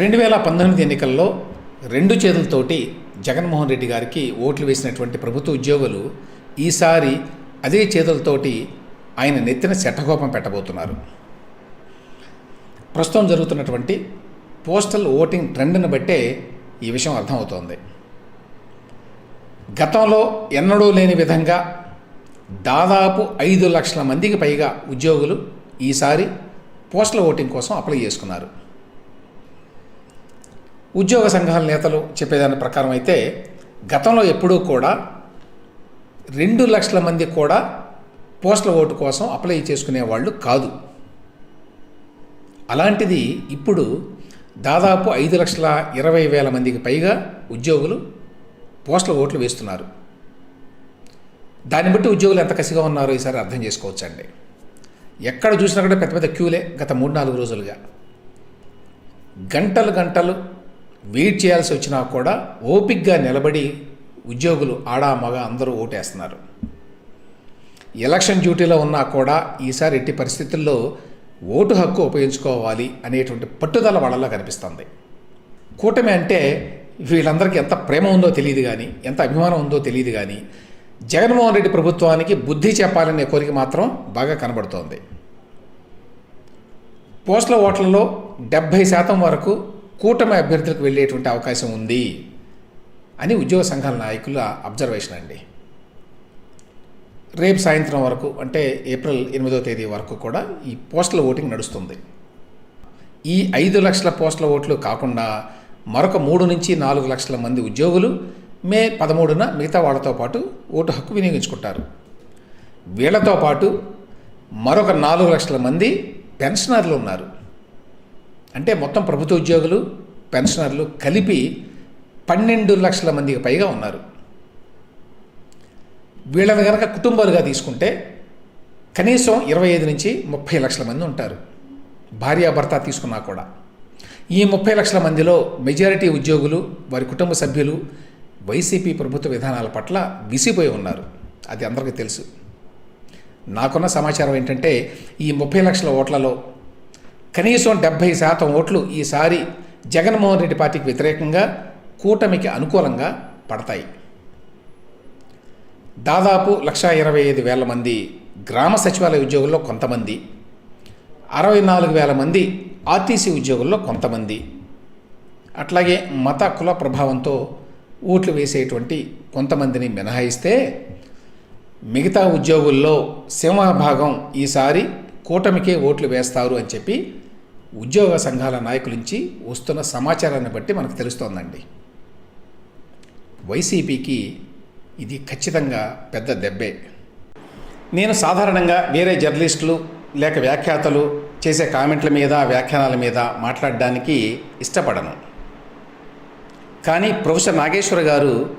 రెండు వేల పంతొమ్మిది ఎన్నికల్లో రెండు చేతులతోటి జగన్మోహన్ రెడ్డి గారికి ఓట్లు వేసినటువంటి ప్రభుత్వ ఉద్యోగులు ఈసారి అదే చేతులతోటి ఆయన నెత్తిన శట్టకోపం పెట్టబోతున్నారు. ప్రస్తుతం జరుగుతున్నటువంటి పోస్టల్ ఓటింగ్ ట్రెండ్ని బట్టే ఈ విషయం అర్థమవుతోంది. గతంలో ఎన్నడూ లేని విధంగా దాదాపు ఐదు లక్షల మందికి పైగా ఉద్యోగులు ఈసారి పోస్టల్ ఓటింగ్ కోసం అప్లై చేసుకున్నారు. ఉద్యోగ సంఘాల నేతలు చెప్పేదాని ప్రకారం అయితే గతంలో ఎప్పుడూ కూడా రెండు లక్షల మంది కూడా పోస్టల్ ఓటు కోసం అప్లై చేసుకునే వాళ్ళు కాదు. అలాంటిది ఇప్పుడు దాదాపు ఐదు లక్షల ఇరవై వేల మందికి పైగా ఉద్యోగులు పోస్టల్ ఓట్లు వేస్తున్నారు. దాన్ని బట్టి ఉద్యోగులు ఎంత కసిగా ఉన్నారో ఈసారి అర్థం చేసుకోవచ్చండి. ఎక్కడ చూసినా కూడా పెద్ద పెద్ద క్యూలే గత మూడు నాలుగు రోజులుగా. గంటలు గంటలు వెయిట్ చేయాల్సి వచ్చినా కూడా ఓపిక్గా నిలబడి ఉద్యోగులు ఆడా మగ అందరూ ఓటేస్తున్నారు. ఎలక్షన్ డ్యూటీలో ఉన్నా కూడా ఈసారి ఎట్టి పరిస్థితుల్లో ఓటు హక్కు ఉపయోగించుకోవాలి అనేటువంటి పట్టుదల వాళ్ళలో కనిపిస్తుంది. కూటమి అంటే వీళ్ళందరికీ ఎంత ప్రేమ ఉందో తెలియదు కానీ ఎంత అభిమానం ఉందో తెలియదు కానీ జగన్మోహన్ రెడ్డి ప్రభుత్వానికి బుద్ధి చెప్పాలనే కోరిక మాత్రం బాగా కనబడుతోంది. పోస్టల్ ఓట్లలో డెబ్భై శాతం వరకు కూటమి అభ్యర్థులకు వెళ్ళేటువంటి అవకాశం ఉంది అని ఉద్యోగ సంఘాల నాయకుల అబ్జర్వేషన్ అండి. రేపు సాయంత్రం వరకు అంటే ఏప్రిల్ ఎనిమిదో తేదీ వరకు కూడా ఈ పోస్టల్ ఓటింగ్ నడుస్తుంది. ఈ ఐదు లక్షల పోస్టల్ ఓట్లు కాకుండా మరొక మూడు నుంచి నాలుగు లక్షల మంది ఉద్యోగులు మే పదమూడున మిగతా వాళ్ళతో పాటు ఓటు హక్కు వినియోగించుకుంటారు. వీళ్ళతో పాటు మరొక నాలుగు లక్షల మంది పెన్షనర్లు ఉన్నారు. అంటే మొత్తం ప్రభుత్వ ఉద్యోగులు పెన్షనర్లు కలిపి పన్నెండు లక్షల మందికి పైగా ఉన్నారు. వీళ్ళని కనుక కుటుంబాలుగా తీసుకుంటే కనీసం ఇరవై ఐదు నుంచి ముప్పై లక్షల మంది ఉంటారు. భార్యాభర్త తీసుకున్నా కూడా. ఈ ముప్పై లక్షల మందిలో మెజారిటీ ఉద్యోగులు వారి కుటుంబ సభ్యులు వైసీపీ ప్రభుత్వ విధానాల పట్ల విసిపోయి ఉన్నారు. అది అందరికీ తెలుసు. నాకున్న సమాచారం ఏంటంటే ఈ ముప్పై లక్షల ఓట్లలో కనీసం డెబ్భై శాతం ఓట్లు ఈసారి జగన్మోహన్ రెడ్డి పార్టీకి వ్యతిరేకంగా కూటమికి అనుకూలంగా పడతాయి. దాదాపు లక్షా ఇరవై ఐదు వేల మంది గ్రామ సచివాలయ ఉద్యోగుల్లో కొంతమంది అరవై నాలుగు వేల మంది ఆర్టీసీ ఉద్యోగుల్లో కొంతమంది. అట్లాగే మత కుల ప్రభావంతో ఓట్లు వేసేటువంటి కొంతమందిని మినహాయిస్తే మిగతా ఉద్యోగుల్లో సింహభాగం ఈసారి కూటమికే ఓట్లు వేస్తారు అని చెప్పి ఉద్యోగ సంఘాల నాయకుల నుంచి వస్తున్న సమాచారాన్ని బట్టి మనకు తెలుస్తోందండి. వైసీపీకి ఇది ఖచ్చితంగా పెద్ద దెబ్బే. నేను సాధారణంగా వేరే జర్నలిస్టులు లేక వ్యాఖ్యాతలు చేసే కామెంట్ల మీద వ్యాఖ్యానాల మీద మాట్లాడడానికి ఇష్టపడను. కానీ ప్రొఫెసర్ నాగేశ్వర గారు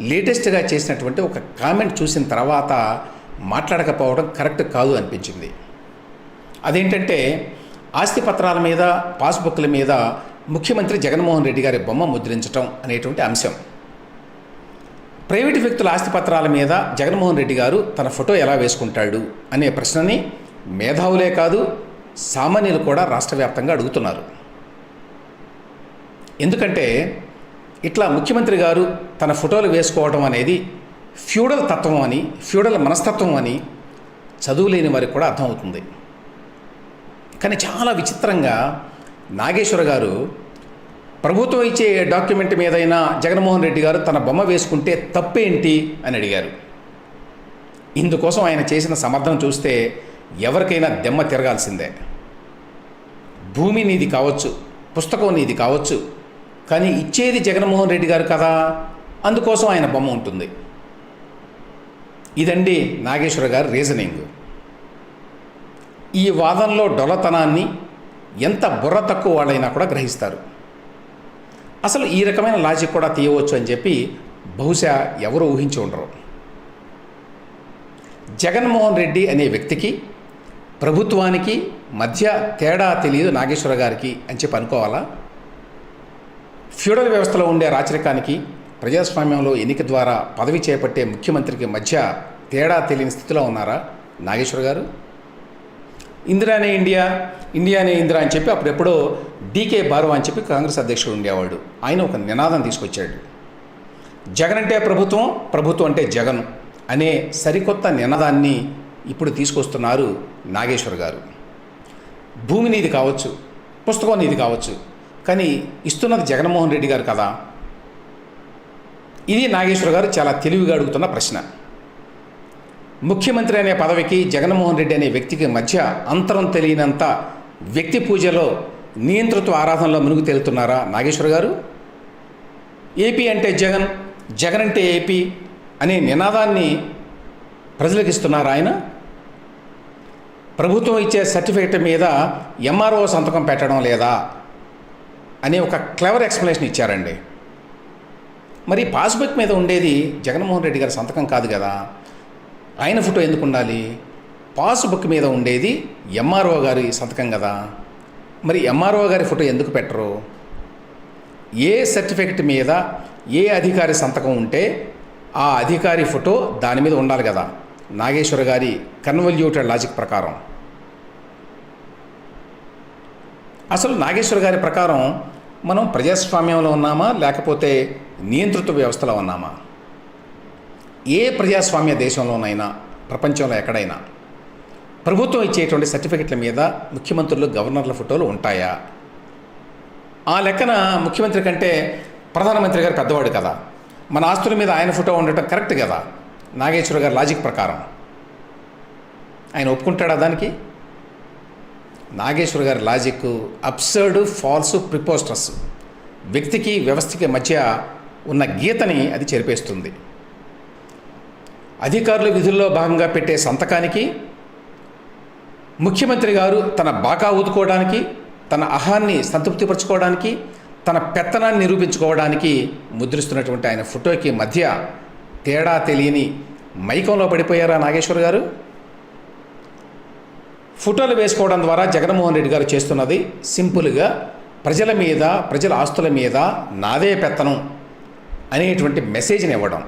లేటెస్ట్గా చేసినటువంటి ఒక కామెంట్ చూసిన తర్వాత మాట్లాడకపోవడం కరెక్ట్ కాదు అనిపించింది. అదేంటంటే ఆస్తి పత్రాల మీద పాస్బుక్ల మీద ముఖ్యమంత్రి జగన్మోహన్ రెడ్డి గారి బొమ్మ ముద్రించటం అనేటువంటి అంశం. ప్రైవేటు వ్యక్తుల ఆస్తి పత్రాల మీద జగన్మోహన్ రెడ్డి గారు తన ఫోటో ఎలా వేసుకుంటాడు అనే ప్రశ్నని మేధావులే కాదు సామాన్యులు కూడా రాష్ట్ర వ్యాప్తంగా అడుగుతున్నారు. ఎందుకంటే ఇట్లా ముఖ్యమంత్రి గారు తన ఫోటోలు వేసుకోవడం అనేది ఫ్యూడల్ తత్వం అని ఫ్యూడల్ మనస్తత్వం అని చదువులేని వారికి కూడా అర్థమవుతుంది. కానీ చాలా విచిత్రంగా నాగేశ్వర గారు ప్రభుత్వం ఇచ్చే డాక్యుమెంట్ మీదైనా జగన్మోహన్ రెడ్డి గారు తన బొమ్మ వేసుకుంటే తప్పేంటి అని అడిగారు. ఇందుకోసం ఆయన చేసిన సమర్థన చూస్తే ఎవరికైనా దెమ్మ తిరగాల్సిందే. భూమి నీది కావచ్చు పుస్తకం నీది కావచ్చు కానీ ఇచ్చేది జగన్మోహన్ రెడ్డి గారు కదా అందుకోసం ఆయన బొమ్మ ఉంటుంది. ఇదండి నాగేశ్వర గారి రీజనింగ్. ఈ వాదనలో డొలతనాన్ని ఎంత బుర్ర తక్కువ వాళ్ళైనా కూడా గ్రహిస్తారు. అసలు ఈ రకమైన లాజిక్ కూడా తీయవచ్చు అని చెప్పి బహుశా ఎవరు ఊహించి ఉండరు. జగన్మోహన్ రెడ్డి అనే వ్యక్తికి ప్రభుత్వానికి మధ్య తేడా తెలియదు నాగేశ్వర గారికి అని చెప్పి అనుకోవాలా? ఫ్యూడల్ వ్యవస్థలో ఉండే రాచరికానికి ప్రజాస్వామ్యంలో ఎన్నిక ద్వారా పదవి చేపట్టే ముఖ్యమంత్రికి మధ్య తేడా తెలియని స్థితిలో ఉన్నారా నాగేశ్వర గారు? ఇందిరానే ఇండియా ఇండియానే ఇందిరా అని చెప్పి అప్పుడెప్పుడో డీకే బారో అని చెప్పి కాంగ్రెస్ అధ్యక్షుడు ఉండేవాడు. ఆయన ఒక నినాదం తీసుకొచ్చాడు. జగన్ అంటే ప్రభుత్వం ప్రభుత్వం అంటే జగన్ అనే సరికొత్త నినాదాన్ని ఇప్పుడు తీసుకొస్తున్నారు నాగేశ్వర్ గారు. భూమి నీది కావచ్చు పుస్తకం నీది కావచ్చు కానీ ఇస్తున్నది జగన్మోహన్ రెడ్డి గారు కదా? ఇది నాగేశ్వర్ గారు చాలా తెలివిగా అడుగుతున్న ప్రశ్న. ముఖ్యమంత్రి అనే పదవికి జగన్మోహన్ రెడ్డి అనే వ్యక్తికి మధ్య అంతరం తెలియనంత వ్యక్తి పూజలో నియంతృత్వ ఆరాధనలో మునుగు తేలుతున్నారా నాగేశ్వర్ గారు? ఏపీ అంటే జగన్ జగన్ అంటే ఏపీ అనే నినాదాన్ని ప్రజలకు ఇస్తున్నారా ఆయన? ప్రభుత్వం ఇచ్చే సర్టిఫికెట్ మీద ఎంఆర్ఓ సంతకం పెట్టడం లేదా అనే ఒక క్లవర్ ఎక్స్ప్లెనేషన్ ఇచ్చారండి. మరి పాస్బుక్ మీద ఉండేది జగన్మోహన్ రెడ్డి గారి సంతకం కాదు కదా? ఆయన ఫోటో ఎందుకు ఉండాలి? పాస్బుక్ మీద ఉండేది ఎంఆర్ఓ గారి సంతకం కదా. మరి ఎంఆర్ఓ గారి ఫోటో ఎందుకు పెట్టరు? ఏ సర్టిఫికెట్ మీద ఏ అధికారి సంతకం ఉంటే ఆ అధికారి ఫోటో దాని మీద ఉండాలి కదా. నాగేశ్వర గారి కన్వల్యూటెడ్ లాజిక్ ప్రకారం. అసలు నాగేశ్వర గారి ప్రకారం మనం ప్రజాస్వామ్యంలో ఉన్నామా? లేకపోతే నియంతృత్వ వ్యవస్థలో ఉన్నామా? ఏ ప్రజాస్వామ్య దేశంలోనైనా ప్రపంచంలో ఎక్కడైనా ప్రభుత్వం ఇచ్చేటువంటి సర్టిఫికెట్ల మీద ముఖ్యమంత్రులు గవర్నర్ల ఫోటోలు ఉంటాయా? ఆ లెక్కన ముఖ్యమంత్రి కంటే ప్రధానమంత్రి గారు పెద్దవాడు కదా. మన ఆస్తుల మీద ఆయన ఫోటో ఉండటం కరెక్ట్ కదా. నాగేశ్వర గారి లాజిక్ ప్రకారం. ఆయన ఒప్పుకుంటాడా దానికి? నాగేశ్వర గారి లాజిక్ అప్సర్డ్ ఫాల్స్ ప్రిపోస్టర్స్. వ్యక్తికి వ్యవస్థకి మధ్య ఉన్న గీతని అది చెరిపేస్తుంది. అధికారులు విధుల్లో భాగంగా పెట్టే సంతకానికి ముఖ్యమంత్రి గారు తన బాకా ఊదుకోవడానికి తన అహాన్ని సంతృప్తిపరచుకోవడానికి తన పెత్తనాన్ని నిరూపించుకోవడానికి ముద్రిస్తున్నటువంటి ఆయన ఫోటోకి మధ్య తేడా తెలియని మైకంలో పడిపోయారా నాగేశ్వర్ గారు? ఫోటోలు వేసుకోవడం ద్వారా జగన్మోహన్ రెడ్డి గారు చేస్తున్నది సింపుల్గా ప్రజల మీద ప్రజల ఆస్తుల మీద నాదే పెత్తనం అనేటువంటి మెసేజ్ని ఇవ్వడం.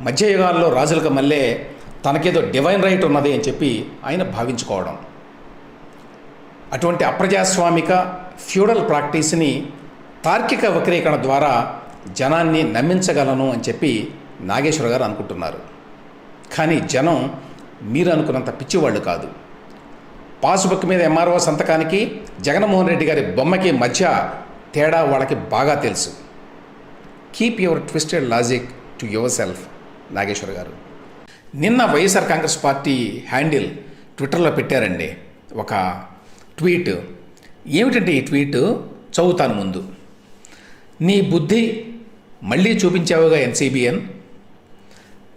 మధ్యయుగాల్లో రాజులకు మళ్ళీ తనకేదో డివైన్ రైట్ ఉన్నది అని చెప్పి ఆయన భావించుకోవడం. అటువంటి అప్రజాస్వామిక ఫ్యూడల్ ప్రాక్టీస్ని తార్కిక వక్రీకరణ ద్వారా జనాన్ని నమ్మించగలను అని చెప్పి నాగేశ్వర గారు అనుకుంటున్నారు. కానీ జనం మీరు అనుకున్నంత పిచ్చివాళ్ళు కాదు. పాస్బుక్ మీద ఎంఆర్ఓ సంతకానికి జగన్మోహన్ రెడ్డి గారి బొమ్మకి మధ్య తేడా వాళ్ళకి బాగా తెలుసు. Keep your twisted logic to yourself Nageshwar గారు. నిన్న వైఎస్ఆర్ కాంగ్రెస్ పార్టీ హ్యాండిల్ ట్విట్టర్లో పెట్టారండి ఒక ట్వీట్. ఏమిటంటే ఈ ట్వీట్? చదువుతాను ముందు. నీ బుద్ధి మళ్ళీ చూపించావుగా ఎన్సీబీఎన్.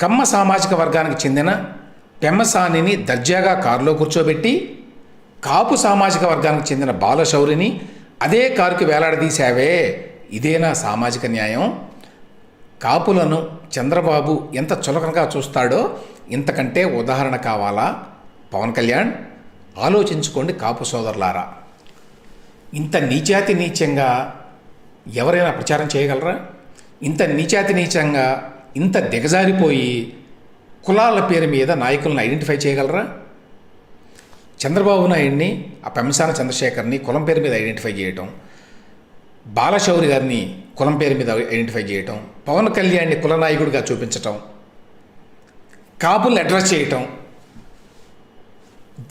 కమ్మ సామాజిక వర్గానికి చెందిన పెమ్మసానిని దర్జాగా కారులో కూర్చోబెట్టి కాపు సామాజిక వర్గానికి చెందిన బాలశౌరిని అదే కారుకి వేలాడదీశావే. ఇదేనా సామాజిక న్యాయం? కాపులను చంద్రబాబు ఎంత చులకనగా చూస్తాడో ఇంతకంటే ఉదాహరణ కావాలా? పవన్ కళ్యాణ్ ఆలోచించుకోండి కాపు సోదరులారా. ఇంత నీచాతి నీచంగా ఎవరైనా ప్రచారం చేయగలరా? ఇంత నీచాతి నీచంగా ఇంత దిగజారిపోయి కులాల పేరు మీద నాయకులను ఐడెంటిఫై చేయగలరా? చంద్రబాబు నాయుడిని ఆ పెంసాన చంద్రశేఖర్ని కులం పేరు మీద ఐడెంటిఫై చేయటం బాలశౌరి గారిని కులం పేరు మీద ఐడెంటిఫై చేయటం పవన్ కళ్యాణ్ని కులనాయకుడిగా చూపించటం కాపుల్ని అడ్రస్ చేయటం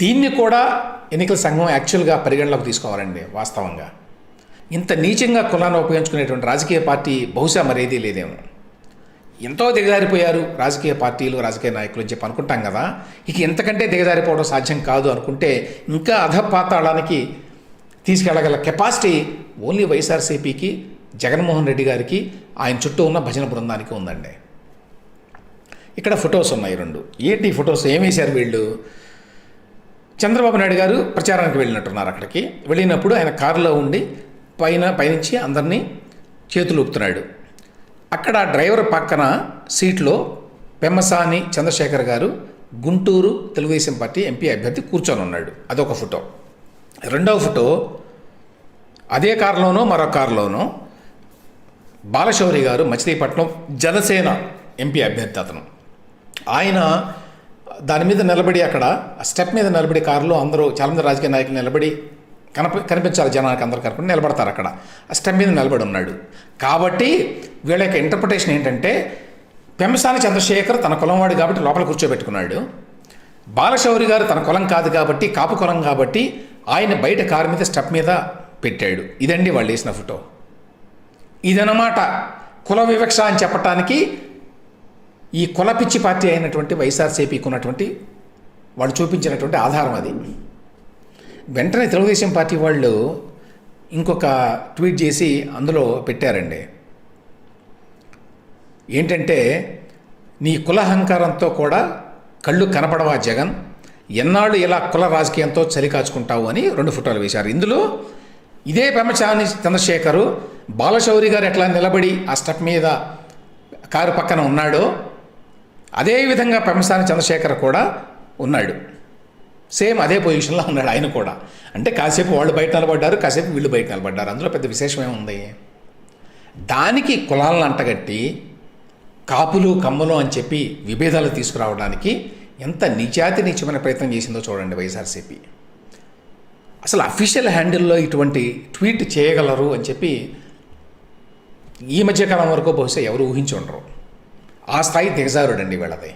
దీన్ని కూడా ఎన్నికల సంఘం యాక్చువల్గా పరిగణలోకి తీసుకోవాలండి వాస్తవంగా. ఇంత నీచంగా కులాన్ని ఉపయోగించుకునేటువంటి రాజకీయ పార్టీ బహుశా మరేదీ లేదేమో. ఎంతో దిగజారిపోయారు రాజకీయ పార్టీలు రాజకీయ నాయకులు అని చెప్పి అనుకుంటాం కదా. ఇక ఎంతకంటే దిగజారిపోవడం సాధ్యం కాదు అనుకుంటే ఇంకా అధపాతాళానికి తీసుకెళ్ళగల కెపాసిటీ ఓన్లీ వైఎస్ఆర్సీపీకి జగన్మోహన్ రెడ్డి గారికి ఆయన చుట్టూ ఉన్న భజన బృందానికి ఉందండి. ఇక్కడ ఫొటోస్ ఉన్నాయి రెండు. ఏంటి ఫొటోస్? ఏమేశారు వీళ్ళు? చంద్రబాబు నాయుడు గారు ప్రచారానికి వెళ్ళినట్టున్నారు అక్కడికి. వెళ్ళినప్పుడు ఆయన కారులో ఉండి పైన పైనుంచి అందరినీ చేతులు ఊపుతున్నాడు. అక్కడ డ్రైవర్ పక్కన సీట్లో పెమ్మసాని చంద్రశేఖర్ గారు గుంటూరు తెలుగుదేశం పార్టీ ఎంపీ అభ్యర్థి కూర్చొని ఉన్నాడు అదొక ఫోటో. రెండవ ఫోటో అదే కారులోనో మరో కారులోనో బాలశౌరి గారు మచిలీపట్నం జనసేన ఎంపీ అభ్యర్థి అతను. ఆయన దాని మీద నిలబడి అక్కడ ఆ స్టెప్ మీద నిలబడి కారులో అందరూ చాలామంది రాజకీయ నాయకులు నిలబడి కనప కనిపించాలి జనానికి అందరూ కనపడి నిలబడతారు అక్కడ. ఆ స్టెప్ మీద నిలబడి ఉన్నాడు. కాబట్టి వీళ్ళ యొక్క ఇంటర్ప్రిటేషన్ ఏంటంటే పెంసాని చంద్రశేఖర్ తన కులంవాడు కాబట్టి లోపల కూర్చోబెట్టుకున్నాడు. బాలశౌరి గారు తన కులం కాదు కాబట్టి కాపు కులం కాబట్టి ఆయన బయట కారు మీద స్టెప్ మీద పెట్టాడు. ఇదండి వాళ్ళు వేసిన ఫోటో. ఇదనమాట కుల వివక్ష అని చెప్పటానికి ఈ కుల పిచ్చి పార్టీ అయినటువంటి వైఎస్ఆర్సీపీకి ఉన్నటువంటి వాళ్ళు చూపించినటువంటి ఆధారం అది. వెంటనే తెలుగుదేశం పార్టీ వాళ్ళు ఇంకొక ట్వీట్ చేసి అందులో పెట్టారండి. ఏంటంటే నీ కులహంకారంతో కూడా కళ్ళు కనపడవా జగన్? ఎన్నాళ్ళు ఇలా కుల రాజకీయంతో చలి కాచుకుంటావు అని రెండు ఫోటోలు వేశారు. ఇందులో ఇదే పెమచాని చంద్రశేఖరు బాలశౌరి గారు ఎట్లా నిలబడి ఆ స్టెప్ మీద కారు పక్కన ఉన్నాడో అదేవిధంగా పెమసాని చంద్రశేఖర్ కూడా ఉన్నాడు. సేమ్ అదే పొజిషన్లో ఉన్నాడు ఆయన కూడా. అంటే కాసేపు వాళ్ళు బయట నిలబడ్డారు కాసేపు వీళ్ళు బయట నిలబడ్డారు. అందులో పెద్ద విశేషం ఏముంది? దానికి కులాలను అంటగట్టి కాపులు కమ్మలు అని చెప్పి విభేదాలు తీసుకురావడానికి ఎంత నిజాతి నిత్యమైన ప్రయత్నం చేసిందో చూడండి వైఎస్ఆర్సీపీ. అసలు అఫీషియల్ హ్యాండిల్లో ఇటువంటి ట్వీట్ చేయగలరు అని చెప్పి ఈ మధ్యకాలం వరకు బహుశా ఎవరు ఊహించి ఉండరు. ఆ స్థాయి దిగజారుడండి వీళ్ళది.